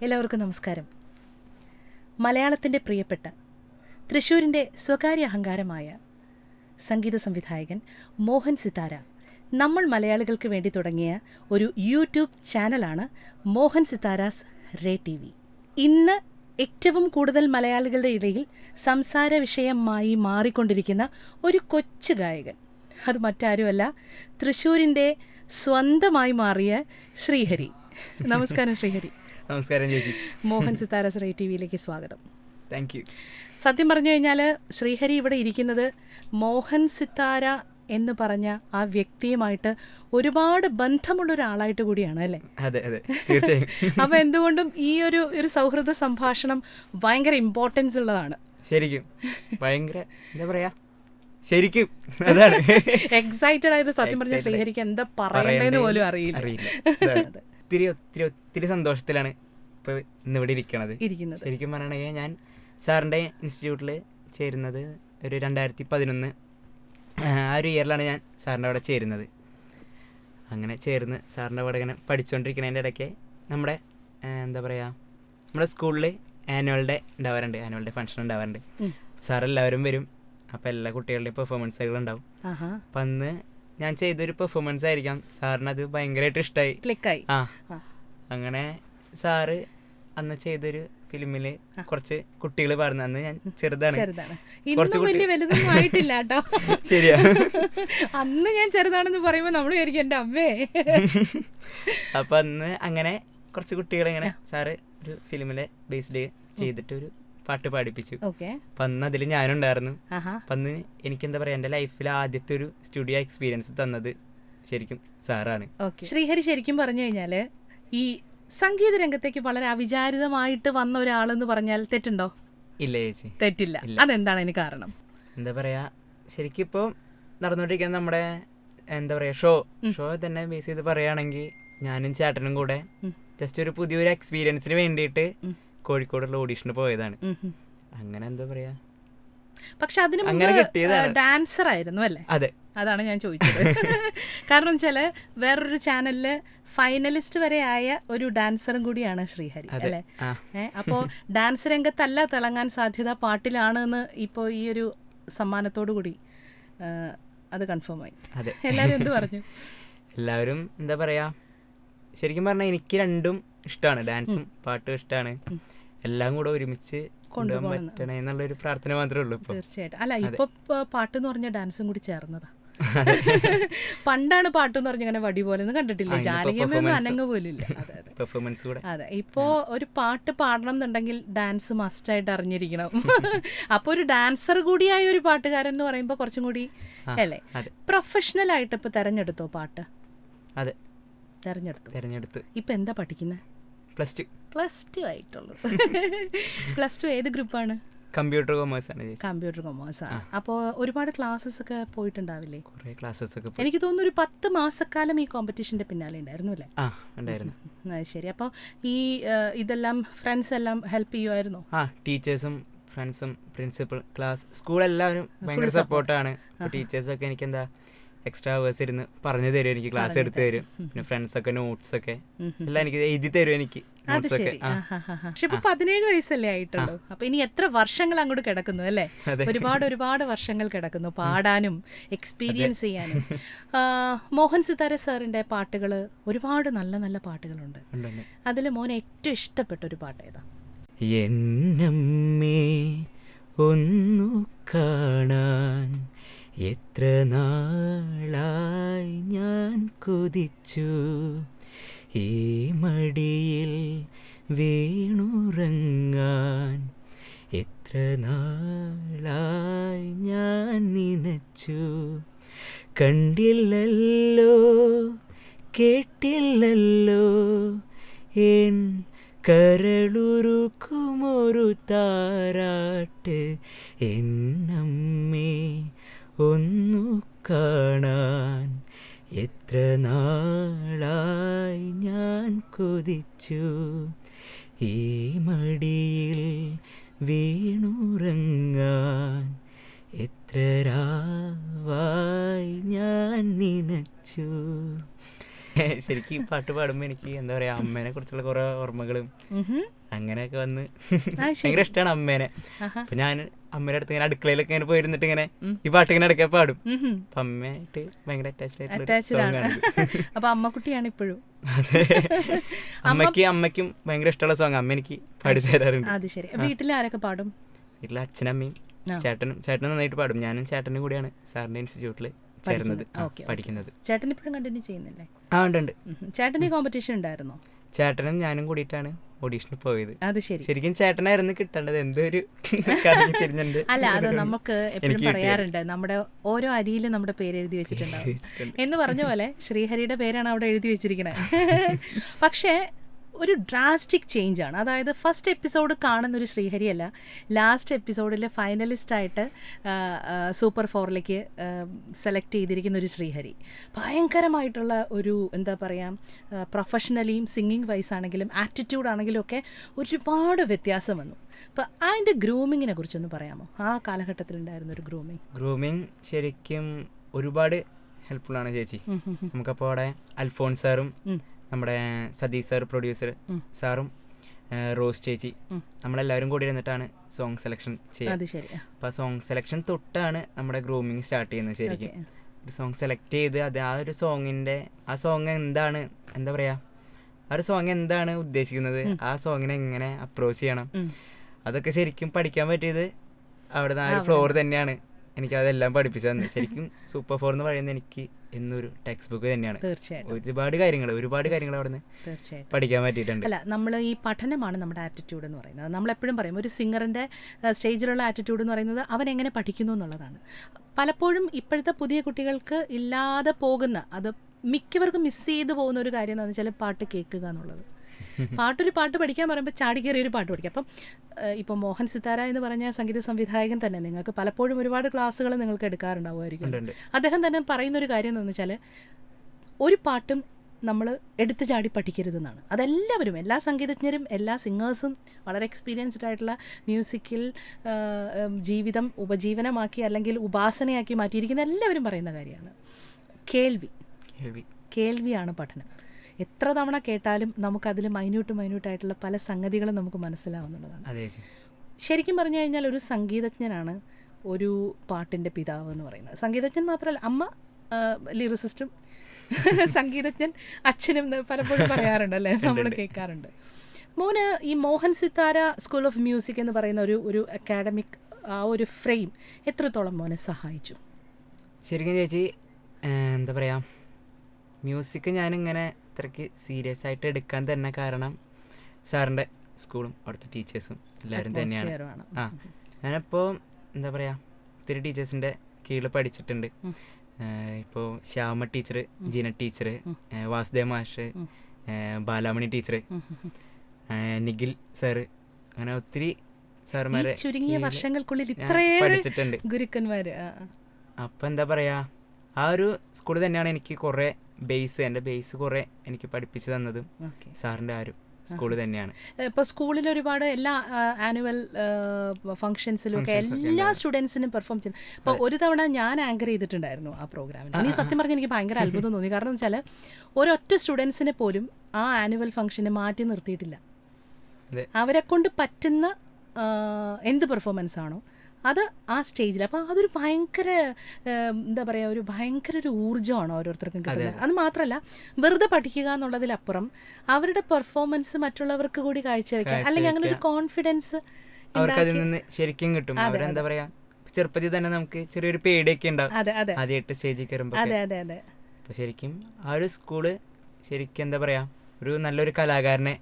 എല്ലാവർക്കും നമസ്കാരം. മലയാളത്തിന്റെ പ്രിയപ്പെട്ട തൃശ്ശൂരിന്റെ സ്വകാര്യ അഹങ്കാരമായ സംഗീത സംവിധായകൻ മോഹൻ സിതാര നമ്മൾ മലയാളികൾക്ക് വേണ്ടി തുടങ്ങിയ ഒരു യൂട്യൂബ് ചാനലാണ് Mohan Sitara's Ray T V. ഇന്ന് ഏറ്റവും കൂടുതൽ മലയാളികളുടെ ഇടയിൽ സംസാര വിഷയമായി മാറിക്കൊണ്ടിരിക്കുന്ന ഒരു കൊച്ചു ഗായകൻ. അത് മറ്റാരുമല്ല തൃശ്ശൂരിന്റെ സ്വന്തമായി മാറിയ ശ്രീഹരി. നമസ്കാരം ശ്രീഹരി. നമസ്കാരം ചേച്ചി. മോഹൻ സിത്താര ശ്രീ ടി വിയിലേക്ക് സ്വാഗതം. താങ്ക് യു സത്യം പറഞ്ഞു കഴിഞ്ഞാൽ ശ്രീഹരി ഇവിടെ ഇരിക്കുന്നത് മോഹൻ സിത്താര എന്ന് പറഞ്ഞ ആ വ്യക്തിയുമായിട്ട് ഒരുപാട് ബന്ധമുള്ള ഒരാളായിട്ട് കൂടിയാണ് അല്ലേ? അതെ അതെ. തീർച്ചയായും. അപ്പൊ എന്തുകൊണ്ടും ഈ ഒരു ഒരു സൗഹൃദ സംഭാഷണം ഭയങ്കര ഇമ്പോർട്ടൻസ് ഉള്ളതാണ്. ശരിക്കും. ഭയങ്കര എന്താ പറയാ? ശരിക്കും. അതാണ്. എക്സൈറ്റഡ് ആയിട്ട് സത്യം പറഞ്ഞ ശ്രീഹരിക്ക് എന്താ പറയണ്ടേന്ന് പോലും അറിയില്ല. ഒത്തിരി ഒത്തിരി ഒത്തിരി സന്തോഷത്തിലാണ് ഇപ്പൊ ഇന്നിവിടെ ഇരിക്കണത്. ഇരിക്കുന്നത്. ശരിക്കും പറയണെങ്കിൽ ഞാൻ സാറിന്റെ ഇൻസ്റ്റിറ്റ്യൂട്ടിൽ ചേരുന്നത് ഒരു രണ്ടായിരത്തി പതിനൊന്ന് ആ ഒരു ഇയറിലാണ് ഞാൻ സാറിന്റെ അവിടെ ചേരുന്നത്. അങ്ങനെ ചേർന്ന് സാറിന്റെ അവിടെ ഇങ്ങനെ പഠിച്ചുകൊണ്ടിരിക്കുന്നതിന്റെ ഇടയ്ക്ക് നമ്മുടെ എന്താ പറയുക നമ്മുടെ സ്കൂളിൽ ആനുവൽ ഡേ ഉണ്ടാവാറുണ്ട് ആനുവൽ ഡേ ഫംഗ്ഷൻ ഉണ്ടാവാറുണ്ട്. സാർ എല്ലാവരും വരും അപ്പോൾ എല്ലാ കുട്ടികളുടെയും പെർഫോമൻസുകൾ ഉണ്ടാവും. അപ്പം അന്ന് ഞാൻ ചെയ്തൊരു പെർഫോമൻസ് ആയിരിക്കാം. സാറിന് അത് ഭയങ്കരമായിട്ട് ഇഷ്ടമായി ക്ലിക്കായി. ആ. അങ്ങനെ സാറ് അന്ന് ചെയ്തൊരു ഫിലിമിൽ കുറച്ച് കുട്ടികൾ പാടുന്ന അന്ന് ഞാൻ ചെറുതാണ്. കുറച്ച് വലിയ വലുതൊന്നും ആയിട്ടില്ല കേട്ടോ. ശരിയാ. അന്ന് ഞാൻ ചെറുതാണെന്ന് പറയുമ്പോൾ നമ്മൾ വിചാരിക്കും എന്റെ അമ്മേ. അപ്പൊ അന്ന് അങ്ങനെ കുറച്ച് കുട്ടികളെങ്ങനെ സാറ് ഒരു ഫിലിമിലെ ബേസ്ഡ് ചെയ്തിട്ട് ഒരു പാട്ട് പാടിപ്പിച്ചു. അപ്പൊ അന്ന് അതിൽ ഞാനുണ്ടായിരുന്നു. അപ്പൊ അന്ന് എനിക്ക് എന്താ പറയാ എന്റെ ലൈഫിൽ ആദ്യത്തെ ഒരു സ്റ്റുഡിയോ എക്സ്പീരിയൻസ് തന്നത് ശരിക്കും സാറാണ്. ശ്രീഹരി ശരിക്കും പറഞ്ഞു കഴിഞ്ഞാൽ ഈ സംഗീത രംഗത്തേക്ക് വളരെ അവിചാരിതമായിട്ട് വന്ന ഒരാളെന്ന് പറഞ്ഞാൽ തെറ്റുണ്ടോ? ഇല്ല ചേച്ചി. തെറ്റില്ല. അതെന്താണ് അതിന് കാരണം? എന്താ പറയാ ശരിക്കും ഇപ്പോൾ നടന്നുകൊണ്ടിരിക്കുന്ന നമ്മുടെ എന്താ പറയാ ഷോ. ഷോ തന്നെ ബേസ് ചെയ്ത് പറയുകയാണെങ്കിൽ ഞാനും ചേട്ടനും കൂടെ. ജസ്റ്റ് ഒരു പുതിയൊരു എക്സ്പീരിയൻസിന് വേണ്ടിയിട്ട്. കോഴിക്കോടുള്ള ഓഡീഷന് പോയതാണ്. അങ്ങനെ എന്താ പറയാ? പക്ഷെ അതിന് ഡാൻസർ ആയിരുന്നു അല്ലേ? അതെ. അതാണ് ഞാൻ ചോദിച്ചത്. കാരണം വെച്ചാൽ വേറൊരു ചാനലിൽ ഫൈനലിസ്റ്റ് വരെ ആയ ഒരു ഡാൻസറും കൂടിയാണ് ശ്രീഹരി അല്ലെ? അപ്പോ ഡാൻസ് രംഗത്തല്ല തിളങ്ങാൻ സാധ്യത പാട്ടിലാണ് എന്ന് ഇപ്പോ ഈ ഒരു സമ്മാനത്തോടു കൂടി അത് കൺഫേം ആയി. എല്ലാരും എന്ത് പറഞ്ഞു? എല്ലാവരും എന്താ പറയാ? ശരിക്കും പറഞ്ഞാൽ എനിക്ക് രണ്ടും ഇഷ്ടമാണ് ഡാൻസും പാട്ടും ഇഷ്ടമാണ് എല്ലാം കൂടെ ഒരുമിച്ച് കൊണ്ടുപോകാൻ. പറ്റണേ എന്നുള്ളൊരു പ്രാർത്ഥന മാത്രമേ ഉള്ളൂ തീർച്ചയായിട്ടും. അല്ല ഇപ്പൊ പാട്ട് എന്ന് പറഞ്ഞ ഡാൻസും കൂടി ചേർന്നതാ. പണ്ടാണ് പാട്ട് എന്ന് പറഞ്ഞ അങ്ങനെ വടി പോലെ കണ്ടിട്ടില്ല. ജാനകിയമ്മയൊന്നും അനങ്ങ പോലും ഇല്ല അതെ അതെ. പെർഫോമൻസ് കൂടെ. അതെ ഇപ്പോ ഒരു പാട്ട് പാടണം എന്നുണ്ടെങ്കിൽ ഡാൻസ് മസ്റ്റായിട്ട് അറിഞ്ഞിരിക്കണം. അപ്പൊ ഒരു ഡാൻസർ കൂടിയായ ഒരു പാട്ടുകാരൻ എന്ന് പറയുമ്പോൾ കുറച്ചും കൂടി അല്ലേ? പ്രൊഫഷണൽ ആയിട്ട് ഇപ്പൊ തെരഞ്ഞെടുത്തോ പാട്ട്? അതെ. തെരഞ്ഞെടുത്തു? തെരഞ്ഞെടുത്തു. ഇപ്പൊ എന്താ പഠിക്കുന്നത് പ്ലസ് ടു. പ്ലസ് ടു ആയിട്ടുള്ളൂ. പ്ലസ് ടു ഏത് ഗ്രൂപ്പാണ്? കമ്പ്യൂട്ടർ കൊമേഴ്സ് ആണ് കമ്പ്യൂട്ടർ കൊമേഴ്സ് ആണ്. അപ്പോൾ ഒരുപാട് ക്ലാസ്സസ് ഒക്കെ പോയിട്ടുണ്ടാവില്ലേ? കുറേ ക്ലാസ്സസ് ഒക്കെ എനിക്ക് തോന്നുന്നു ഒരു പത്ത് മാസക്കാലം ഈ കോമ്പറ്റീഷന്റെ പിന്നാലെ ഉണ്ടായിരുന്നു അല്ലേ? ആ ഉണ്ടായിരുന്നു. ശരി. അപ്പോൾ ഈ ഇതെല്ലാം ഫ്രണ്ട്സ് എല്ലാം ഹെൽപ്പ് ചെയ്യുമായിരുന്നു ആ ടീച്ചേഴ്സും ഫ്രണ്ട്സും പ്രിൻസിപ്പൽ ക്ലാസ് സ്കൂൾ എല്ലാവരും ഭയങ്കര സപ്പോർട്ടാണ് ടീച്ചേഴ്സൊക്കെ എനിക്ക് എന്താ എക്സ്ട്രാ അവേഴ്സ് ഇരുന്ന് പറഞ്ഞു തരും എനിക്ക് ക്ലാസ് എടുത്ത് തരും. പിന്നെ ഫ്രണ്ട്സ് ഒക്കെ നോട്ട്സ് ഒക്കെ. എല്ലാം എനിക്ക് എഴുതി തരും എനിക്ക് നോട്ട്സ് ഒക്കെ. പക്ഷെ ഇപ്പൊ പതിനേഴ് വയസ്സല്ലേ ആയിട്ടുള്ളൂ. അപ്പൊ ഇനി എത്ര വർഷങ്ങൾ അങ്ങോട്ട് കിടക്കുന്നു അല്ലേ? ഒരുപാട് ഒരുപാട് വർഷങ്ങൾ കിടക്കുന്നു പാടാനും എക്സ്പീരിയൻസ് ചെയ്യാനും. മോഹൻ സിതാര സാറിന്റെ പാട്ടുകൾ ഒരുപാട് നല്ല നല്ല പാട്ടുകളുണ്ട്. അതിൽ മോൻ ഏറ്റവും ഇഷ്ടപ്പെട്ട ഒരു പാട്ട് ഏതാ? എന്നമ്മേ ഒന്നു കാണാൻ എത്ര നാളായി ഞാൻ കൊതിച്ചു? ഈ മടിയിൽ വീണുറങ്ങാൻ എത്ര നാളായി ഞാൻ നനച്ചു? കണ്ടില്ലല്ലോ കേട്ടില്ലല്ലോ എൻ കരളുരുക്കുമൊരു താരാട്ട് എന്നമ്മേ ഒന്നു കാണാൻ എത്ര നാളായി ഞാൻ കൊതിച്ചു ഈ മടിയിൽ വീണുറങ്ങാൻ എത്ര രാവായി ഞാൻ നിനച്ചു ശരിക്കും ഈ പാട്ട് പാടുമ്പോൾ എനിക്ക് എന്താ പറയാ അമ്മേനെ കുറിച്ചുള്ള കുറെ ഓർമ്മകളും അങ്ങനെയൊക്കെ വന്ന്. ഭയങ്കര ഇഷ്ടമാണ് അമ്മേനെ. ഞാൻ അമ്മയുടെ അടുത്ത് ഇങ്ങനെ അടുക്കളയിലൊക്കെ ഇങ്ങനെ പോയിരുന്നിട്ട് ഇങ്ങനെ ഈ പാട്ട് ഇങ്ങനെ ഇടയ്ക്ക് പാടും. അപ്പൊ അമ്മയായിട്ട് ഭയങ്കര അറ്റാച്ച്ഡ് ആയിട്ടുള്ള അപ്പൊ അമ്മക്കുട്ടിയാണ് ഇപ്പോഴും. അമ്മയ്ക്ക് അമ്മയ്ക്കും ഭയങ്കര ഇഷ്ടമുള്ള സോങ് അമ്മ എനിക്ക് പാടി തരാറുണ്ട്. അത് ശരി. വീട്ടിൽ ആരൊക്കെ പാടും? വീട്ടിലെ അച്ഛനമ്മയും. ചേട്ടനും ചേട്ടനും നന്നായിട്ട് പാടും. ഞാനും ചേട്ടനും കൂടിയാണ് സാറിന്റെ ഇൻസ്റ്റിറ്റ്യൂട്ടിൽ ചേർന്നത്. പഠിക്കുന്നത്. ചേട്ടൻ ഇപ്പോഴും കണ്ടിന്യൂ ചെയ്യുന്നില്ലേ? ആ ഉണ്ട് ചേട്ടന്റെ ചേട്ടന് കോമ്പറ്റീഷൻ ഉണ്ടായിരുന്നോ? ചേട്ടനും ഞാനും കൂടിയിട്ടാണ് ഓഡീഷന് പോയത്. അത് ശരി. ശരിക്കും ചേട്ടനായിരുന്നു കിട്ടേണ്ടത്. എന്തൊരു അല്ല അത് നമുക്ക് എപ്പോഴും പറയാറുണ്ട്. നമ്മുടെ ഓരോ അരിയിലും നമ്മുടെ പേര് എഴുതി വെച്ചിട്ടുണ്ടാവും വെച്ചിട്ടുണ്ട്. എന്ന് പറഞ്ഞ പോലെ ശ്രീഹരിയുടെ പേരാണ് അവിടെ എഴുതി വെച്ചിരിക്കുന്നത് പക്ഷേ ഒരു ഡ്രാസ്റ്റിക് ചേഞ്ച് ആണ്. അതായത് ഫസ്റ്റ് എപ്പിസോഡ് കാണുന്ന ഒരു ശ്രീഹരിയല്ല ലാസ്റ്റ് എപ്പിസോഡിൽ ഫൈനലിസ്റ്റായിട്ട് സൂപ്പർ ഫോറിലേക്ക് സെലക്ട് ചെയ്തിരിക്കുന്ന ഒരു ശ്രീഹരി. ഭയങ്കരമായിട്ടുള്ള ഒരു എന്താ പറയുക പ്രൊഫഷണലിയും സിംഗിങ് വൈസ് ആണെങ്കിലും ആറ്റിറ്റ്യൂഡ് ആണെങ്കിലും ഒക്കെ ഒരുപാട് വ്യത്യാസം വന്നു. അപ്പം അതിന്റെ ഗ്രൂമിങ്ങിനെ കുറിച്ചൊന്ന് പറയാമോ? ആ കാലഘട്ടത്തിലുണ്ടായിരുന്ന ഒരു ഗ്രൂമിങ് ഗ്രൂമിങ് ശരിക്കും ഒരുപാട് ഹെൽപ്ഫുൾ ആണ് ചേച്ചി. നമുക്കപ്പോൾ അവിടെ അൽഫോൺസ് സാറും നമ്മുടെ സതീഷ് സാർ പ്രൊഡ്യൂസർ സാറും റോസ് ചേച്ചി നമ്മളെല്ലാവരും കൂടി ഇരുന്നിട്ടാണ് സോങ് സെലക്ഷൻ ചെയ്യുക. അപ്പൊ ആ സോങ് സെലക്ഷൻ തൊട്ടാണ് നമ്മുടെ ഗ്രൂമിങ് സ്റ്റാർട്ട് ചെയ്യുന്നത് ശരിക്കും. ഒരു സോങ് സെലക്ട് ചെയ്ത് അത് ആ ഒരു സോങ്ങിന്റെ ആ സോങ് എന്താണ് എന്താ പറയുക ആ ഒരു സോങ് എന്താണ് ഉദ്ദേശിക്കുന്നത് ആ സോങ്ങിനെ എങ്ങനെ അപ്രോച്ച് ചെയ്യണം അതൊക്കെ ശരിക്കും പഠിക്കാൻ പറ്റിയത് അവിടെ ആ ഒരു ഫ്ലോർ തന്നെയാണ്. എനിക്ക് അതെല്ലാം പഠിപ്പിച്ചു തന്നെ ശരിക്കും സൂപ്പർ ഫോർ എന്ന് പറയുന്നത് എനിക്ക് എന്നൊരു ടെക്സ്റ്റ് ബുക്ക് തന്നെയാണ്. തീർച്ചയായിട്ടും. ഒരുപാട് കാര്യങ്ങൾ ഒരുപാട് കാര്യങ്ങൾ അവിടെ തീർച്ചയായിട്ടും. പഠിക്കാൻ പറ്റിയിട്ടുണ്ട്. അല്ല നമ്മൾ ഈ പഠനമാണ് നമ്മുടെ ആറ്റിറ്റ്യൂഡ് എന്ന് പറയുന്നത്. നമ്മൾ എപ്പോഴും പറയും ഒരു സിംഗറിന്റെ സ്റ്റേജിലുള്ള ആറ്റിറ്റ്യൂഡ് എന്ന് പറയുന്നത് അവൻ എങ്ങനെ പഠിക്കുന്നു എന്നുള്ളതാണ്. പലപ്പോഴും ഇപ്പോഴത്തെ പുതിയ കുട്ടികൾക്ക് ഇല്ലാതെ പോകുന്ന അത് മിക്കവർക്കും മിസ് ചെയ്ത് പോകുന്ന ഒരു കാര്യം എന്താണെന്ന് വെച്ചാൽ പാട്ട് കേൾക്കുക എന്നുള്ളത്. പാട്ടൊരു പാട്ട് പഠിക്കാൻ പറയുമ്പോൾ ചാടി കയറി ഒരു പാട്ട് പഠിക്കാം. അപ്പം ഇപ്പം ഇപ്പോൾ മോഹൻ സിത്താര എന്ന് പറഞ്ഞ സംഗീത സംവിധായകൻ തന്നെ നിങ്ങൾക്ക് പലപ്പോഴും ഒരുപാട് ക്ലാസ്സുകൾ നിങ്ങൾക്ക് എടുക്കാറുണ്ടാവുമായിരിക്കും. അദ്ദേഹം തന്നെ പറയുന്ന ഒരു കാര്യം എന്ന് വെച്ചാൽ ഒരു പാട്ടും നമ്മൾ എടുത്തു ചാടി പഠിക്കരുതെന്നാണ്. അതെല്ലാവരും എല്ലാ സംഗീതജ്ഞരും എല്ലാ സിംഗേഴ്സും വളരെ എക്സ്പീരിയൻസ്ഡ് ആയിട്ടുള്ള മ്യൂസിക്കിൽ ജീവിതം ഉപജീവനമാക്കി അല്ലെങ്കിൽ ഉപാസനയാക്കി മാറ്റിയിരിക്കുന്ന എല്ലാവരും പറയുന്ന കാര്യമാണ്. കേൾവി. കേൾവിയാണ് പഠനം. എത്ര തവണ കേട്ടാലും നമുക്കതിൽ മൈന്യൂട്ട് മൈന്യൂട്ടായിട്ടുള്ള പല സംഗതികളും നമുക്ക് മനസ്സിലാവുന്നുള്ളതാണ്. ശരിക്കും പറഞ്ഞു കഴിഞ്ഞാൽ ഒരു സംഗീതജ്ഞനാണ് ഒരു പാട്ടിന്റെ പിതാവ് എന്ന് പറയുന്നത്. സംഗീതജ്ഞൻ മാത്രമല്ല അമ്മ ലിറിസിസ്റ്റും സംഗീതജ്ഞൻ അച്ഛനും പലപ്പോഴും പറയാറുണ്ട് അല്ലേ? നമ്മൾ കേൾക്കാറുണ്ട്. മോന് ഈ Mohan Sithara school of music എന്ന് പറയുന്ന ഒരു ഒരു അക്കാഡമിക് ആ ഒരു ഫ്രെയിം എത്രത്തോളം മോനെ സഹായിച്ചു? ശരിക്കും ചേച്ചി എന്താ പറയുക മ്യൂസിക് ഞാനിങ്ങനെ ഇത്രയ്ക്ക് സീരിയസ് ആയിട്ട് എടുക്കാൻ തന്നെ കാരണം സാറിന്റെ സ്കൂളും അവിടുത്തെ ടീച്ചേഴ്സും എല്ലാവരും തന്നെയാണ്. ആ ഞാനിപ്പോൾ എന്താ പറയുക ഒത്തിരി ടീച്ചേഴ്സിന്റെ കീഴിൽ പഠിച്ചിട്ടുണ്ട്. ഇപ്പോൾ ശ്യാമ ടീച്ചർ ജിന ടീച്ചർ വാസുദേവ് മാഷ് ബാലാമണി ടീച്ചർ. നിഖിൽ സാറ് അങ്ങനെ ഒത്തിരി സാറുമാരെ ചുരുങ്ങിയ വർഷങ്ങൾക്കുള്ളിൽ പഠിച്ചിട്ടുണ്ട് ഗുരുക്കന്മാർ. അപ്പം എന്താ പറയുക ആ ഒരു സ്കൂൾ തന്നെയാണ് എനിക്ക് കുറേ ബേസ് എന്റെ ബേസ് കുറേ എനിക്ക് പഠിപ്പിച്ചു തന്നതും സാറിന്റെ സാറിന്റെ സ്കൂളിൽ ഒരു സ്കൂൾ തന്നെയാണ്. ഇപ്പോൾ സ്കൂളിൽ ഒരുപാട് എല്ലാ ആനുവൽ ഫംഗ്ഷൻസിലും ഒക്കെ എല്ലാ സ്റ്റുഡൻസിനും പെർഫോം ചെയ്തു ഇപ്പോൾ ഒരു തവണ ഞാൻ ആങ്കർ ചെയ്തിട്ടുണ്ടായിരുന്നു ആ പ്രോഗ്രാമിന് ഇനി സത്യം പറഞ്ഞാൽ എനിക്ക് ഭയങ്കര അത്ഭുതം തോന്നി. കാരണം വെച്ചാൽ ഒരൊറ്റ സ്റ്റുഡൻസിനെ പോലും ആ ആനുവൽ ഫംഗ്ഷന് മാറ്റി നിർത്തിയിട്ടില്ല. അവരെ കൊണ്ട് പറ്റുന്ന എന്ത് പെർഫോമൻസ് ആണോ അത് ആ സ്റ്റേജിൽ അപ്പോൾ അതൊരു ഭയങ്കര എന്താ പറയുക ഒരു ഭയങ്കര ഒരു ഊർജമാണ് ഓരോരുത്തർക്കും കിട്ടുന്നത്. അത്. മാത്രമല്ല വെറുതെ പഠിക്കുക എന്നുള്ളതിലപ്പുറം അവരുടെ പെർഫോമൻസ് മറ്റുള്ളവർക്ക് കൂടി കാഴ്ചവെക്കാം അല്ലെങ്കിൽ അങ്ങനെ ഒരു കോൺഫിഡൻസ് അവർക്ക് അതിൽ നിന്ന് ശരിക്കും കിട്ടും. അവരെന്താ പറയാ ചെറുപ്പത്തിൽ തന്നെ നമുക്ക് ചെറിയൊരു പേടിയൊക്കെ ഉണ്ടാവും ആദ്യമായിട്ട് സ്റ്റേജിൽ കയറുമ്പോൾ അതെ അതെ അതെ. അപ്പോൾ ശരിക്കും ആ ഒരു സ്കൂൾ ശരിക്കും എന്താ പറയാ ഒരു നല്ലൊരു കലാകാരനെ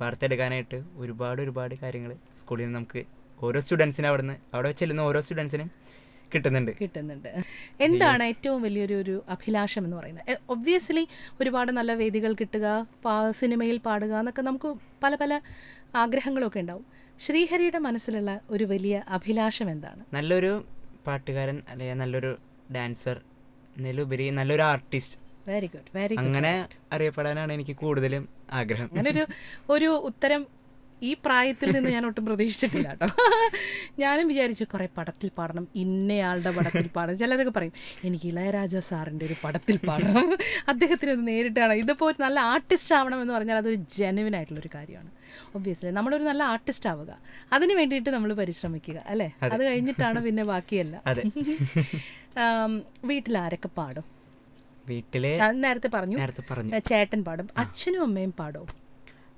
വാർത്തെടുക്കാനായിട്ട് ഒരുപാട് ഒരുപാട് കാര്യങ്ങൾ സ്കൂളിൽ നിന്ന് നമുക്ക് ഓരോ സ്റ്റുഡൻസിനും അവിടെ നിന്ന് അവിടെ ചെല്ലുന്ന ഓരോ സ്റ്റുഡൻസിനും കിട്ടുന്നുണ്ട്. കിട്ടുന്നുണ്ട്. എന്താണ് ഏറ്റവും വലിയൊരു ഒരു അഭിലാഷം എന്ന് പറയുന്നത്? ഒബ്വിയസ്ലി ഒരുപാട് നല്ല വേദികൾ കിട്ടുക സിനിമയിൽ പാടുക എന്നൊക്കെ നമുക്ക് പല പല ആഗ്രഹങ്ങളൊക്കെ ഉണ്ടാവും. ശ്രീഹരിയുടെ മനസ്സിലുള്ള ഒരു വലിയ അഭിലാഷം എന്താണ്? നല്ലൊരു പാട്ടുകാരൻ അല്ലെങ്കിൽ നല്ലൊരു ഡാൻസർ എന്നതിലുപരി നല്ലൊരു artist. Very good very good അങ്ങനെ അറിയപ്പെടാനാണ് എനിക്ക് കൂടുതലും ആഗ്രഹം. അങ്ങനെ ഒരു ഒരു ഉത്തരം ഈ പ്രായത്തിൽ നിന്ന് ഞാൻ ഒട്ടും പ്രതീക്ഷിച്ചിട്ടില്ല കേട്ടോ. ഞാനും വിചാരിച്ചു കുറേ പടത്തിൽ പാടണം. ഇന്നയാളുടെ പടത്തിൽ പാടണം. ചിലരൊക്കെ പറയും എനിക്ക് ഇളയരാജ സാറിന്റെ ഒരു പടത്തിൽ പാടണം. അദ്ദേഹത്തിന് ഒന്ന് നേരിട്ടാണ് ഇതിപ്പോൾ ഒരു നല്ല ആർട്ടിസ്റ്റ് ആവണം എന്ന് പറഞ്ഞാൽ അതൊരു ജെനുവിൻ ആയിട്ടുള്ളൊരു കാര്യമാണ്. ഒബ്വിയസ്ലി നമ്മളൊരു നല്ല ആർട്ടിസ്റ്റ് ആവുക. അതിന് വേണ്ടിയിട്ട് നമ്മൾ പരിശ്രമിക്കുക അല്ലേ? അത്. കഴിഞ്ഞിട്ടാണ് പിന്നെ ബാക്കിയല്ല. വീട്ടിൽ ആരൊക്കെ പാടും? വീട്ടിലെ നേരത്തെ പറഞ്ഞു. നേരത്തെ പറഞ്ഞു. ചേട്ടൻ പാടും. അച്ഛനും അമ്മയും പാടും?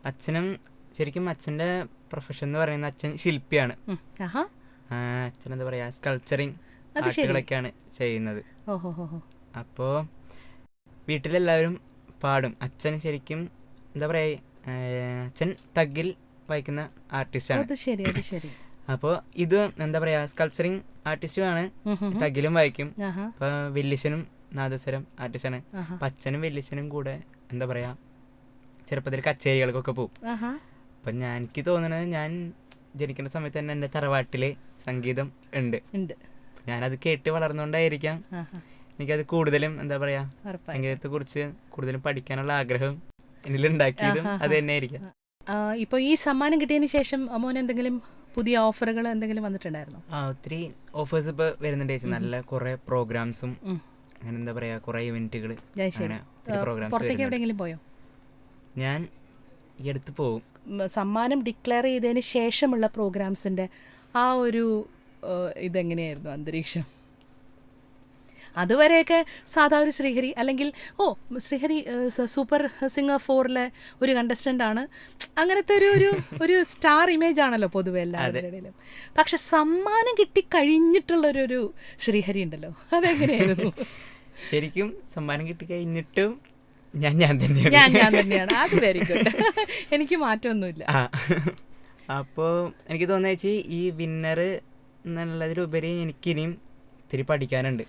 അച്ഛനും ശരിക്കും അച്ഛന്റെ പ്രൊഫഷൻ എന്ന് പറയുന്നത് അച്ഛൻ ശില്പിയാണ്. അച്ഛൻ എന്താ പറയുക സ്കൾച്ചറിങ്. ആർട്ടുകളൊക്കെയാണ് ചെയ്യുന്നത്. അപ്പോൾ വീട്ടിലെല്ലാവരും പാടും. അച്ഛൻ ശരിക്കും എന്താ പറയുക അച്ഛൻ തഗിൽ വായിക്കുന്ന ആർട്ടിസ്റ്റാണ് അപ്പോൾ ഇത് എന്താ പറയുക സ്കൾച്ചറിങ് ആർട്ടിസ്റ്റുമാണ് തഗിലും വായിക്കും. അപ്പൊ അപ്പോൾ വെല്ലിശനും നാദസ്വരം ആർട്ടിസ്റ്റാണ് അപ്പൊ അപ്പം അച്ഛനും വില്ലിശനും കൂടെ എന്താ പറയുക ചെറുപ്പത്തിൽ കച്ചേരികൾക്കൊക്കെ പോകും അപ്പം ഞാൻ എനിക്ക് തോന്നുന്നത് ഞാൻ ജനിക്കുന്ന സമയത്ത് തന്നെ എന്റെ തറവാട്ടിൽ സംഗീതം ഉണ്ട്. ഞാനത് കേട്ട് വളർന്നുകൊണ്ടായിരിക്കാം എനിക്കത് കൂടുതലും എന്താ പറയാ സംഗീതത്തെ കുറിച്ച് കൂടുതലും പഠിക്കാനുള്ള ആഗ്രഹം എന്നിലുണ്ടാക്കിയതും. അത് തന്നെ ആയിരിക്കാം ഇപ്പോൾ ഈ സമ്മാനം കിട്ടിയതിന് ശേഷം അമോൻ എന്തെങ്കിലും പുതിയ ഓഫറുകൾ എന്തെങ്കിലും വന്നിട്ടുണ്ടായിരുന്നോ? ആ ഒത്തിരി ഓഫേഴ്സ് ഇപ്പോൾ വരുന്നുണ്ട് ചേച്ചി. നല്ല കുറേ പ്രോഗ്രാംസും. അങ്ങനെ എന്താ പറയാ കുറേ ഇവന്റുകൾ അത് ശരി. അങ്ങനെ ഒത്തിരി പുറത്തേക്ക് എവിടെയെങ്കിലും പോയോ? ഞാൻ ഈ അടുത്ത് ഉം, സമ്മാനം ഡിക്ലെയർ ചെയ്തതിന് ശേഷമുള്ള പ്രോഗ്രാംസിന്റെ ആ ഒരു ഇതെങ്ങനെയായിരുന്നു അന്തരീക്ഷം? അതുവരെയൊക്കെ സാധാ ഒരു ശ്രീഹരി അല്ലെങ്കിൽ ഓ ശ്രീഹരി സൂപ്പർ സിംഗർ ഫോറിലെ ഒരു കണ്ടസ്റ്റന്റ് ആണ്. അങ്ങനത്തെ ഒരു ഒരു ഒരു സ്റ്റാർ ഇമേജ് ആണല്ലോ പൊതുവെ എല്ലാവരുടെ ഇടയിലും. പക്ഷെ സമ്മാനം കിട്ടി കഴിഞ്ഞിട്ടുള്ളൊരു ഒരു ശ്രീഹരി ഉണ്ടല്ലോ. അതെങ്ങനെയായിരുന്നു? ശരിക്കും സമ്മാനം കിട്ടി കഴിഞ്ഞിട്ടും ഞാൻ ഞാൻ തന്നെയാണ്. ഞാൻ ഞാൻ തന്നെയാണ്. അത് വെരി ഗുഡ് എനിക്ക് മാറ്റമൊന്നുമില്ല. അപ്പോ അപ്പോൾ എനിക്ക് തോന്നുന്ന ഈ വിന്നർ എന്നുള്ളതിലുപരി എനിക്കിനിയും ഇത്തിരി പഠിക്കാനുണ്ട്.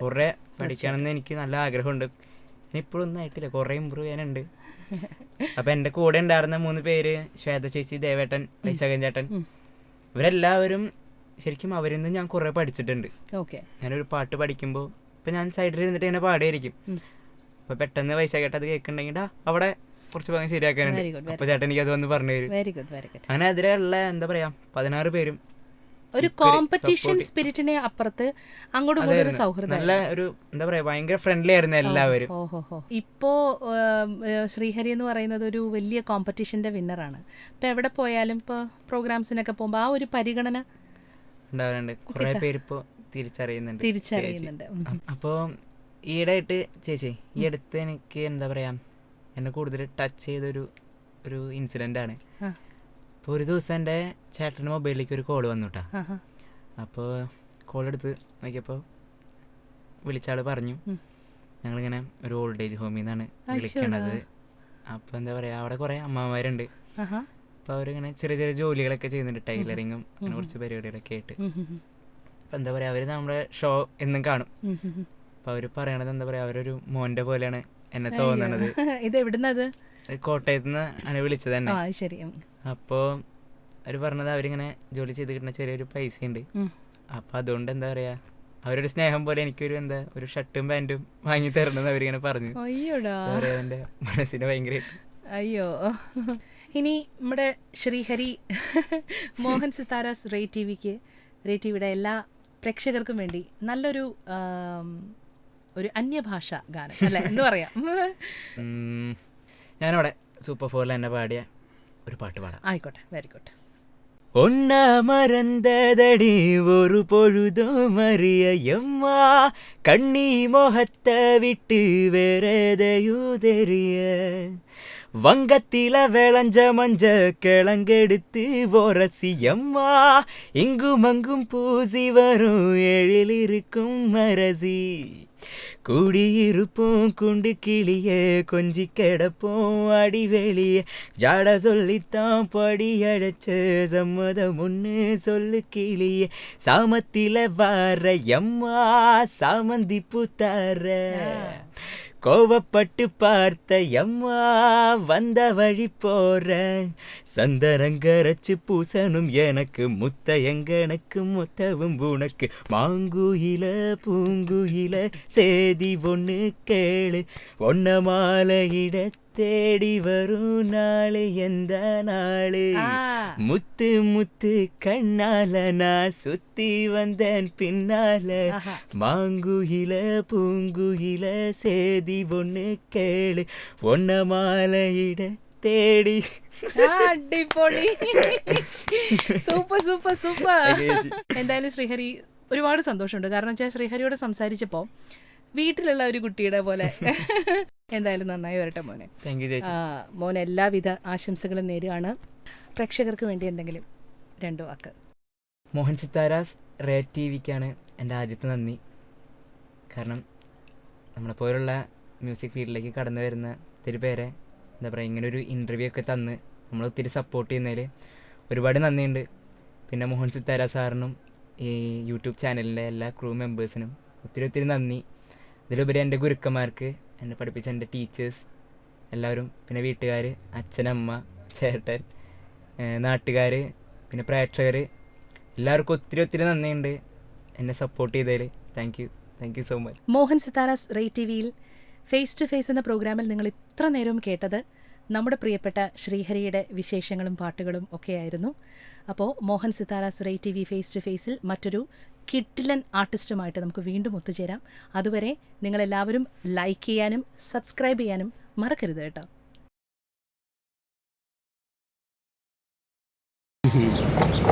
കുറേ പഠിക്കണമെന്ന് എനിക്ക് നല്ല ആഗ്രഹമുണ്ട്. ഇപ്പോഴും ഒന്നും ആയിട്ടില്ല. കുറേ ഇമ്പ്രൂവ് ചെയ്യാനുണ്ട് അപ്പം എന്റെ കൂടെ ഉണ്ടായിരുന്ന മൂന്ന് പേര് ശ്വേത ചേച്ചി ദേവേട്ടൻ വൈശാഖൻ ചേട്ടൻ. ഇവരെല്ലാവരും ശരിക്കും അവരിൽ നിന്ന് ഞാൻ കുറേ പഠിച്ചിട്ടുണ്ട്. ഓക്കെ. ഞാനൊരു പാട്ട് പഠിക്കുമ്പോൾ ഇപ്പം ഞാൻ സൈഡിൽ ഇരുന്നിട്ട് ഇങ്ങനെ പാടുമായിരിക്കും ഉം. അപ്പോൾ പെട്ടെന്ന് പൈസ അത് കേൾക്കുന്നുണ്ടെങ്കിൽ അവിടെ കുറച്ച് ഭാഗം ശരിയാക്കാനുണ്ട്. അപ്പൊ അപ്പോൾ ചേട്ടൻ എനിക്ക് അത് വന്ന് പറഞ്ഞു തരും. വെരി ഗുഡ് വെരി ഗുഡ് അങ്ങനെ അതിലുള്ള എന്താ പറയാ പതിനാറ് പേരും ഒരു കോമ്പറ്റീഷൻ സ്പിരിറ്റിനെ അപ്പുറത്ത് അങ്ങോട്ടും ഇങ്ങോട്ടും ഒരു. സൗഹൃദം നല്ല ഒരു എന്താ പറയാ ഭയങ്കര ഫ്രണ്ട്ലി ആയിരുന്നു എല്ലാവരും. ഇപ്പോ ശ്രീഹരി എന്ന് പറയുന്നത് ഒരു വലിയ കോമ്പറ്റീഷന്റെ വിന്നറാണ് ഇപ്പൊ എവിടെ പോയാലും ഇപ്പൊ പ്രോഗ്രാംസിനൊക്കെ പോകുമ്പോൾ ആ ഒരു പരിഗണന ഉണ്ടാവാറുണ്ട്. കുറെ പേര് ഇപ്പോ തിരിച്ചറിയുന്നുണ്ട്. തിരിച്ചറിയുന്നുണ്ട്. അപ്പോ അപ്പോൾ ഈയിടെയായിട്ട് ചേച്ചി ഈ അടുത്ത് എനിക്ക് എന്താ പറയാ എന്നെ കൂടുതൽ ടച്ച് ചെയ്തൊരു ഒരു ഇൻസിഡന്റ് ആണ്. അപ്പോൾ ഒരു ദിവസം എന്റെ ചേട്ടന്റെ മൊബൈലിലേക്ക് ഒരു കോൾ വന്നു കേട്ടോ. അപ്പോൾ കോൾ എടുത്ത് നോക്കിയപ്പോൾ വിളിച്ചാൾ പറഞ്ഞു. ഞങ്ങൾ ഞങ്ങളിങ്ങനെ ഒരു ഓൾഡ് ഏജ് ഹോമിൽ നിന്നാണ്. വിളിക്കണത്. അപ്പോൾ എന്താ പറയുക അവിടെ കുറേ അമ്മമാരുണ്ട്. അപ്പോൾ അവരിങ്ങനെ ചെറിയ ചെറിയ ജോലികളൊക്കെ ചെയ്യുന്നുണ്ട് ടൈലറിങ്ങും അങ്ങനെ കുറച്ച് പരിപാടികളൊക്കെ ആയിട്ട്. അപ്പോൾ എന്താ പറയുക അവർ നമ്മുടെ ഷോ എന്നും കാണും. അപ്പോൾ അവർ പറയണത് എന്താ പറയുക അവരൊരു മോന്റെ പോലെയാണ് എന്നെ തോന്നണത്. ഇത് എവിടുന്നത്? കോട്ടയത്ത് നിന്ന് ആണ് വിളിച്ചത് തന്നെ ശരി. അപ്പോൾ അവർ പറഞ്ഞത് അവരിങ്ങനെ ജോലി ചെയ്ത് കിട്ടുന്ന ചെറിയൊരു പൈസ ഉണ്ട് അപ്പോൾ അതുകൊണ്ട് എന്താ പറയുക അവരൊരു സ്നേഹം പോലെ എനിക്കൊരു എന്താ ഒരു ഷർട്ടും പാന്റും വാങ്ങി തരണമെന്ന് അവരിങ്ങനെ പറഞ്ഞു. എന്റെ മനസ്സിന് ഭയങ്കര അയ്യോ. ഇനി നമ്മുടെ ശ്രീഹരി മോഹൻ സിത്താരാസ് റേ ടി വിക്ക് റേ ടി വിയുടെ എല്ലാ പ്രേക്ഷകർക്കും വേണ്ടി നല്ലൊരു ഒരു അന്യഭാഷ ഗാനം അല്ലേ എന്ന് പറയാം ഉം, ഞാനവിടെ സൂപ്പർ ഫോറിൽ എന്നെ പാടിയ ഒരു പാട്ട് പാടാം ആയിക്കോട്ടെ വെരി ഗുഡ് ஒன்ன மறந்ததடி ஒரு பொழுதும் அறிய எம்மா கண்ணி முகத்தை விட்டு வேறெதையும் தெரிய வங்கத்தில விளைஞ்ச மஞ்ச கிழங்கெடுத்து ஒரசி எம்மா இங்கும் அங்கும் பூசி வரும் எழில் இருக்கும் மரசி குடியிருப்போம் குண்டு கிளியே கொஞ்சி கிடப்போம் அடி வெளியே ஜாட சொல்லித்தான் படி அழைச்ச சம்மதம் ஒன்று சொல்லு கிளியே. சாமத்தில வார எம்மா சாமந்தி பூத்தார கோவப்பட்டு பார்த்த எம்மா வந்த வழி போற. சந்தனங்கரைச்சு பூசணும் எனக்கு முத்த எங்கனக்கு முத்தவும் உனக்கு. மாங்குயில பூங்குயில சேதி ஒன்று கேளு. ஒன்ன மாலையிட தேடி வரும் நாள் எந்த நாள் ആ முத்து முத்து கண்ணால நான் சுத்தி வந்தேன் பின்னால ആഹാ. மாங்குயில பூங்குயில சேதி ஒண்ணு கேளு ஒன்ன மாலையிட தேடி ആ, അടിപൊളി സൂപ്പർ സൂപ്പർ സൂപ്പർ എന്തായാലും ശ്രീഹരി ഒരുപാട് സന്തോഷമുണ്ട് കാരണം വെച്ചാൽ ശ്രീഹരിയോട് സംസാരിച്ചപ്പോൾ വീട്ടിലുള്ള ഒരു കുട്ടിയുടെ പോലെ എന്തായാലും നന്നായി വരട്ടെ മോനെ. മോൻ എല്ലാവിധ ആശംസകളും നേരുകയാണ്. പ്രേക്ഷകർക്ക് വേണ്ടി എന്തെങ്കിലും രണ്ടു വാക്ക്. മോഹൻ സിത്താരാസ് റേ ടി വിക്കാണ് എന്റെ ആദ്യത്തെ നന്ദി. കാരണം നമ്മളെ പോലുള്ള മ്യൂസിക് ഫീൽഡിലേക്ക് കടന്നു വരുന്ന ഒത്തിരി പേരെ എന്താ പറയുക ഇങ്ങനെ ഒരു ഇന്റർവ്യൂ ഒക്കെ തന്ന് നമ്മൾ ഒത്തിരി സപ്പോർട്ട് ചെയ്യുന്നതിൽ ഒരുപാട് നന്ദിയുണ്ട്. പിന്നെ മോഹൻ സിത്താര സാറിനും ഈ യൂട്യൂബ് ചാനലിന്റെ എല്ലാ ക്രൂ മെമ്പേഴ്സിനും ഒത്തിരി ഒത്തിരി നന്ദി. ഇതിലുപരി എന്റെ ഗുരുക്കന്മാർക്ക് എന്നെ പഠിപ്പിച്ച എന്റെ ടീച്ചേഴ്സ് എല്ലാവരും പിന്നെ വീട്ടുകാർ അച്ഛനമ്മ ചേട്ടൻ നാട്ടുകാർ പിന്നെ പ്രേക്ഷകർ എല്ലാവർക്കും ഒത്തിരി ഒത്തിരി നന്ദിയുണ്ട് എന്നെ സപ്പോർട്ട് ചെയ്തതിൽ thank you thank you so much Mohan Sitara's Ray T വിയിൽ ഫേസ് ടു ഫേസ് എന്ന പ്രോഗ്രാമിൽ നിങ്ങൾ ഇത്ര നേരവും കേട്ടത് നമ്മുടെ പ്രിയപ്പെട്ട ശ്രീഹരിയുടെ വിശേഷങ്ങളും പാട്ടുകളും ഒക്കെയായിരുന്നു. അപ്പോൾ Mohan Sitara's Ray T V face to ഫേസിൽ മറ്റൊരു കിഡിലൻ ആർട്ടിസ്റ്റുമായിട്ട് നമുക്ക് വീണ്ടും ഒത്തുചേരാം. അതുവരെ നിങ്ങളെല്ലാവരും ലൈക്ക് ചെയ്യാനും സബ്സ്ക്രൈബ് ചെയ്യാനും മറക്കരുത് കേട്ടോ.